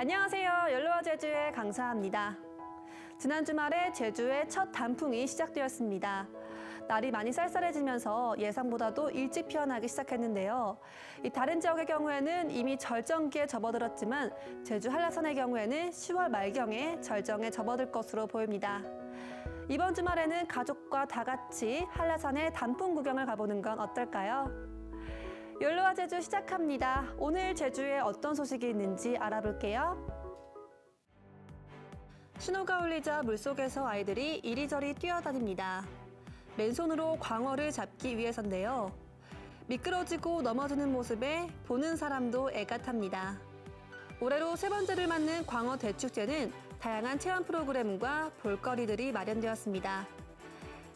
안녕하세요. 연로와 제주의 강사합니다. 지난 주말에 제주의 첫 단풍이 시작되었습니다. 날이 많이 쌀쌀해지면서 예상보다도 일찍 피어나기 시작했는데요. 이 다른 지역의 경우에는 이미 절정기에 접어들었지만 제주 한라산의 경우에는 10월 말경에 절정에 접어들 것으로 보입니다. 이번 주말에는 가족과 다 같이 한라산의 단풍 구경을 가보는 건 어떨까요? 욜로와 제주 시작합니다. 오늘 제주에 어떤 소식이 있는지 알아볼게요. 신호가 울리자 물속에서 아이들이 이리저리 뛰어다닙니다. 맨손으로 광어를 잡기 위해서인데요. 미끄러지고 넘어지는 모습에 보는 사람도 애가 탑니다. 올해로 세 번째를 맞는 광어 대축제는 다양한 체험 프로그램과 볼거리들이 마련되었습니다.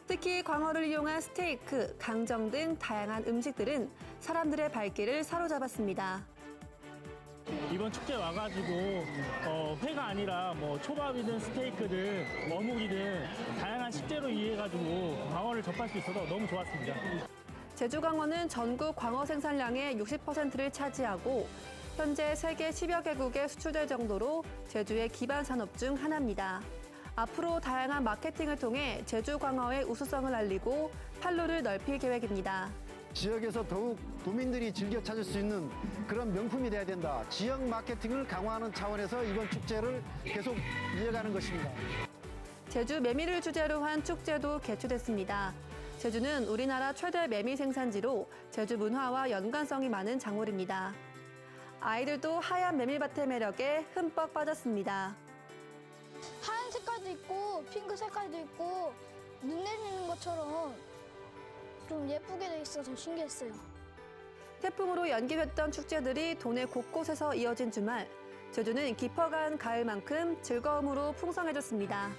특히 광어를 이용한 스테이크, 강정 등 다양한 음식들은 사람들의 발길을 사로잡았습니다. 이번 축제 와가지고 어, 회가 아니라 뭐 초밥이든 스테이크든 어묵이든 다양한 식재료 이해가지고 광어를 접할 수 있어서 너무 좋았습니다. 제주 광어는 전국 광어 생산량의 60%를 차지하고 현재 세계 10여 개국에 수출될 정도로 제주의 기반 산업 중 하나입니다. 앞으로 다양한 마케팅을 통해 제주 광어의 우수성을 알리고 판로를 넓힐 계획입니다. 지역에서 더욱 도민들이 즐겨 찾을 수 있는 그런 명품이 돼야 된다. 지역 마케팅을 강화하는 차원에서 이번 축제를 계속 이어가는 것입니다. 제주 매미를 주제로 한 축제도 개최됐습니다. 제주는 우리나라 최대 매미 생산지로 제주 문화와 연관성이 많은 장홀입니다. 아이들도 하얀 매미밭의 매력에 흠뻑 빠졌습니다. 색깔도 있고 핑크 색깔도 있고 눈 내리는 것처럼 좀 예쁘게 돼 있어서 신기했어요. 태풍으로 연기됐던 축제들이 도내 곳곳에서 이어진 주말, 제주는 깊어간 가을만큼 즐거움으로 풍성해졌습니다.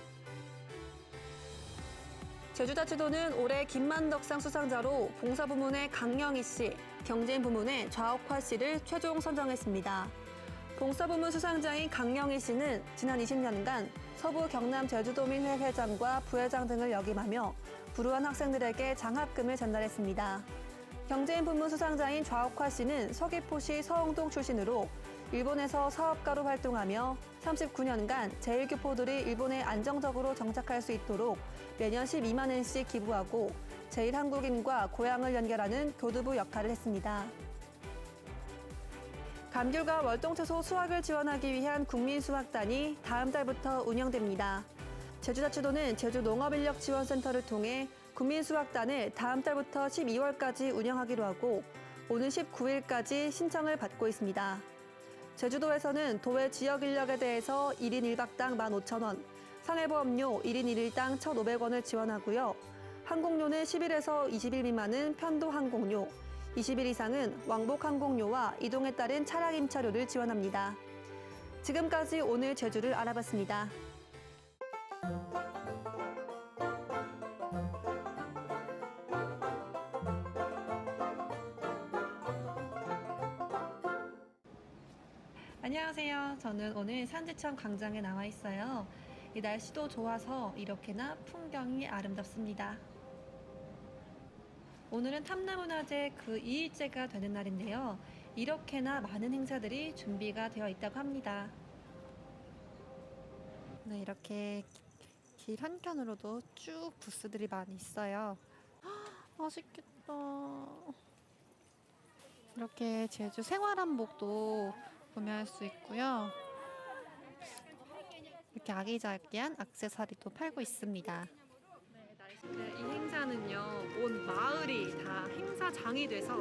제주자치도는 올해 김만덕상 수상자로 봉사부문의 강영희 씨, 경제인 부문의 좌옥화 씨를 최종 선정했습니다. 봉사부문 수상자인 강영희 씨는 지난 20년간 서부 경남 제주도민회 회장과 부회장 등을 역임하며 불우한 학생들에게 장학금을 전달했습니다. 경제인 부문 수상자인 좌옥화 씨는 서귀포시 서흥동 출신으로 일본에서 사업가로 활동하며 39년간 제1교포들이 일본에 안정적으로 정착할 수 있도록 매년 12만 엔씩 기부하고 제1한국인과 고향을 연결하는 교두부 역할을 했습니다. 감귤과 월동채소 수확을 지원하기 위한 국민수확단이 다음 달부터 운영됩니다. 제주자치도는 제주농업인력지원센터를 통해 국민수확단을 다음 달부터 12월까지 운영하기로 하고 오는 19일까지 신청을 받고 있습니다. 제주도에서는 도외 지역 인력에 대해서 1인 1박당 15,000원, 상해보험료 1인 1일당 1,500원을 지원하고요. 항공료는 10일에서 20일 미만은 편도 항공료, 20일 이상은 왕복 항공료와 이동에 따른 차량 임차료를 지원합니다. 지금까지 오늘 제주를 알아봤습니다. 안녕하세요. 저는 오늘 산지천 광장에 나와 있어요. 이 날씨도 좋아서 이렇게나 풍경이 아름답습니다. 오늘은 탐나문화제 그 2일째가 되는 날인데요. 이렇게나 많은 행사들이 준비가 되어 있다고 합니다. 네, 이렇게 길 한켠으로도 쭉 부스들이 많이 있어요. 헉, 맛있겠다. 이렇게 제주 생활한복도 구매할 수 있고요. 이렇게 아기자기한 악세사리도 팔고 있습니다. 네, 이 행사는요, 온 마을이 다 행사장이 돼서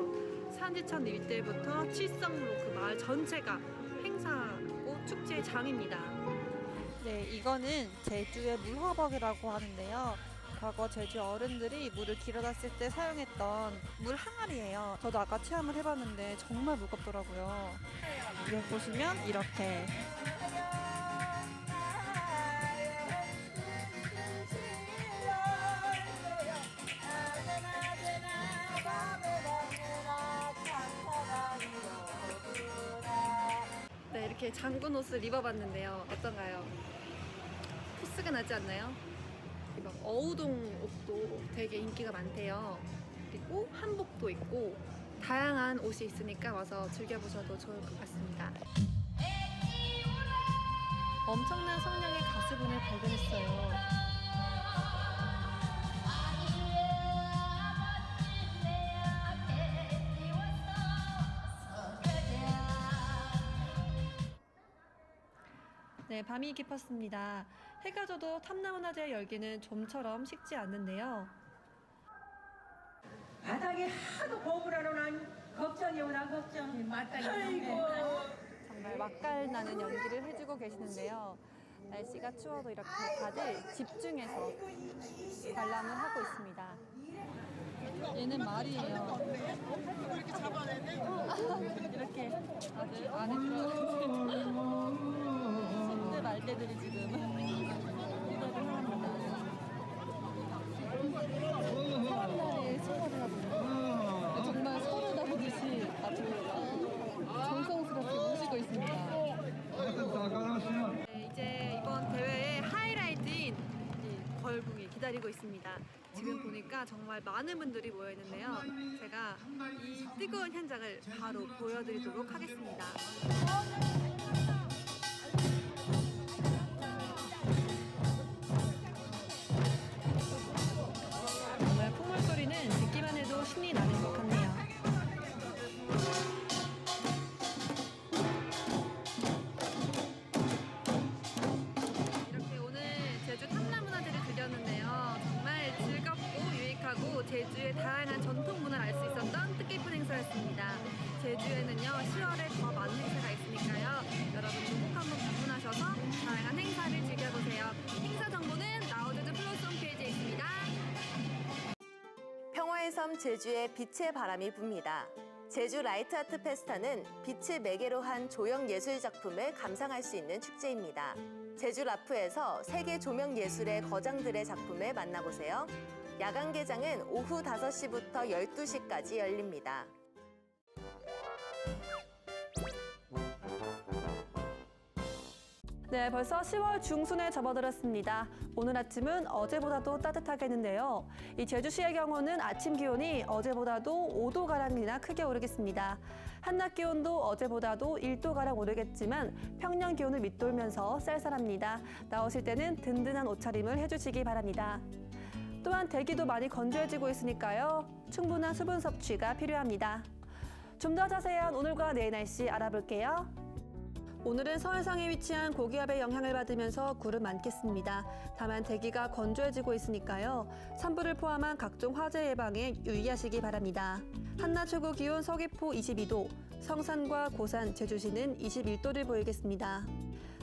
산지천 일대부터 칠성로 그 마을 전체가 행사고 축제의 장입니다. 네, 이거는 제주의 물화벅이라고 하는데요. 과거 제주 어른들이 물을 길어다 쓸때 사용했던 물 항아리예요. 저도 아까 체험을 해봤는데 정말 무겁더라고요. 이걸 보시면 이렇게 이렇게 장군 옷을 입어봤는데요. 어떤가요? 포스가 나지 않나요? 이막 어우동 옷도 되게 인기가 많대요. 그리고 한복도 있고 다양한 옷이 있으니까 와서 즐겨보셔도 좋을 것 같습니다. 엄청난 성량의 가스분을 발견했어요. 네, 밤이 깊었습니다. 해가 져도 탐나문화재의 열기는 좀처럼 식지 않는데요. 바닥에 하도 보부라로 난 걱정이 오나 걱정이 맞다니 아이고 정말 맛깔나는 연기를 해주고 계시는데요. 날씨가 추워도 이렇게 다들 집중해서 관람을 하고 있습니다. 얘는 말이에요. 이렇게 다들 안에 들어가서 신들 말대들이 지금 기대를 합니다. 사람들이 신고를 하고 정말 서로 다루듯이 아주 정성스럽게 모시고 있습니다. 네, 이제 이번 대회의 하이라이트인 이 걸궁이 기다리고 있습니다. 지금 보니까 정말 많은 분들이 모여 있는데요. 제가 이 뜨거운 현장을 바로 보여드리도록 하겠습니다. 섬 제주에 빛의 바람이 붑니다. 제주 라이트 아트 페스타는 빛을 매개로 한 조형 예술 작품을 감상할 수 있는 축제입니다. 제주 라프에서 세계 조명 예술의 거장들의 작품을 만나보세요. 야간 개장은 오후 5시부터 12시까지 열립니다. 네, 벌써 10월 중순에 접어들었습니다. 오늘 아침은 어제보다도 따뜻하겠는데요. 이 제주시의 경우는 아침 기온이 어제보다도 5도가량이나 크게 오르겠습니다. 한낮 기온도 어제보다도 1도가량 오르겠지만 평년 기온을 밑돌면서 쌀쌀합니다. 나오실 때는 든든한 옷차림을 해주시기 바랍니다. 또한 대기도 많이 건조해지고 있으니까요. 충분한 수분 섭취가 필요합니다. 좀 더 자세한 오늘과 내일 날씨 알아볼게요. 오늘은 서해상에 위치한 고기압의 영향을 받으면서 구름 많겠습니다. 다만 대기가 건조해지고 있으니까요. 산불을 포함한 각종 화재 예방에 유의하시기 바랍니다. 한낮 최고 기온 서귀포 22도, 성산과 고산, 제주시는 21도를 보이겠습니다.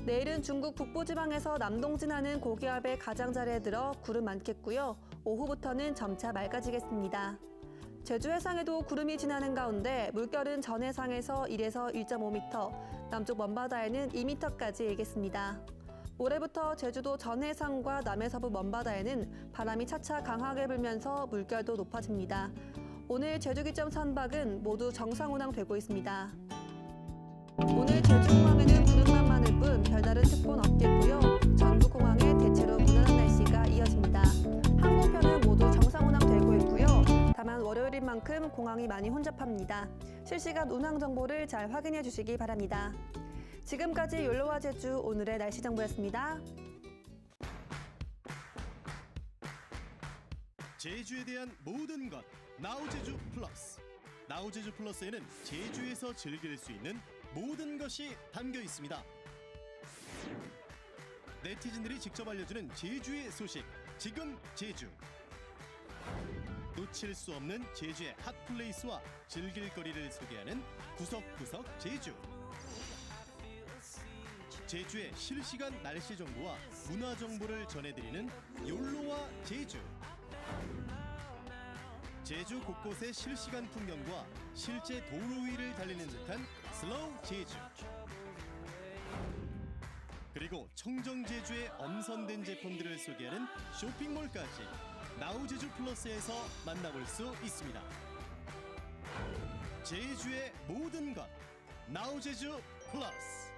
내일은 중국 북부지방에서 남동진하는 고기압의 가장자리에 들어 구름 많겠고요. 오후부터는 점차 맑아지겠습니다. 제주 해상에도 구름이 지나는 가운데 물결은 전 해상에서 1에서 1.5m, 남쪽 먼바다에는 2m까지 일겠습니다. 올해부터 제주도 전 해상과 남해서부 먼바다에는 바람이 차차 강하게 불면서 물결도 높아집니다. 오늘 제주 기점 선박은 모두 정상 운항되고 있습니다. 오늘 제주공항에는 구름만 많을 뿐 별다른 특보는 없겠고요. 만큼 공항이 많이 혼잡합니다. 실시간 운항 정보를 잘 확인해 주시기 바랍니다. 지금까지 욜로와 제주 오늘의 날씨 정보였습니다. 제주에 대한 모든 것 나우제주 플러스 나우제주 플러스에는 제주에서 즐길 수 있는 모든 것이 담겨 있습니다 네티즌들이 직접 알려주는 제주의 소식 지금 제주 놓칠 수 없는 제주의 핫플레이스와 즐길 거리를 소개하는 구석구석 제주. 제주의 실시간 날씨 정보와 문화 정보를 전해드리는 욜로와 제주. 제주 곳곳의 실시간 풍경과 실제 도로 위를 달리는 듯한 슬로우 제주. 그리고 청정 제주의 엄선된 제품들을 소개하는 쇼핑몰까지 나우제주 플러스에서 만나볼 수 있습니다. 제주의 모든 것 나우제주 플러스